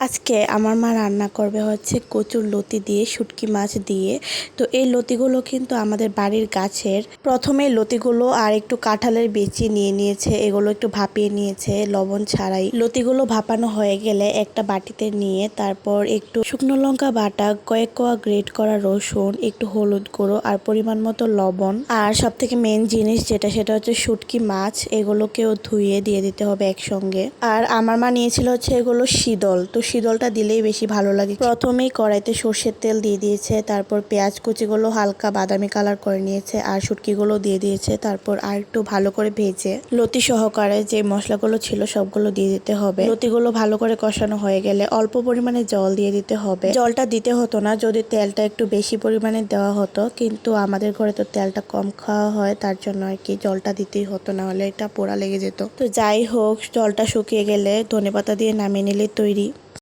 আজকে আমার মা রান্না করবে হচ্ছে কচুর লতি দিয়ে, শুটকি মাছ দিয়ে। তো এই লতিগুলো কিন্তু আমাদের বাড়ির গাছের প্রথমে লতিগুলো আর একটু কাঁঠালের বেচি নিয়ে নিয়েছে, এগুলো একটু ভাপিয়ে নিয়েছে, লবণ ছাড়াই। লতিগুলো ভাপানো হয়ে গেলে একটা বাটিতে নিয়ে তারপর একটু শুকনো লঙ্কা বাটা, কয়েক কোয়া গ্রেট করা রসুন, একটু হলুদ গুঁড়ো আর পরিমাণ মতো লবণ। আর সব থেকে মেন জিনিস যেটা, সেটা হচ্ছে শুটকি মাছ, এগুলোকেও ধুয়ে দিয়ে দিতে হবে একসঙ্গে। আর আমার মা নিয়েছিল হচ্ছে এগুলো শীতল। তো শীতলটা দিলেই বেশি ভালো লাগে। প্রথমেই কড়াইতে সর্ষের তেল দিয়ে দিয়েছে, তারপর পেঁয়াজ কুচিগুলো হালকা বাদামি কালার করে নিয়েছে আর শুটকিগুলো দিয়ে দিয়েছে, তারপর আর একটু ভালো করে ভেজে লতি সহকারে যে মশলাগুলো ছিল সবগুলো দিয়ে দিতে হবে। লতিগুলো ভালো করে কষানো হয়ে গেলে অল্প পরিমাণে জল দিয়ে দিতে হবে। জলটা দিতে হতো না, যদি তেলটা একটু বেশি পরিমাণে দেওয়া হতো, কিন্তু আমাদের ঘরে তো তেলটা কম খাওয়া হয়, তার জন্য আর কি জলটা দিতেই হতো, না হলে এটা পোড়া লেগে যেত। তো যাই হোক, জলটা শুকিয়ে গেলে ধনেপাতা দিয়ে নামিয়ে নিলে তৈরি।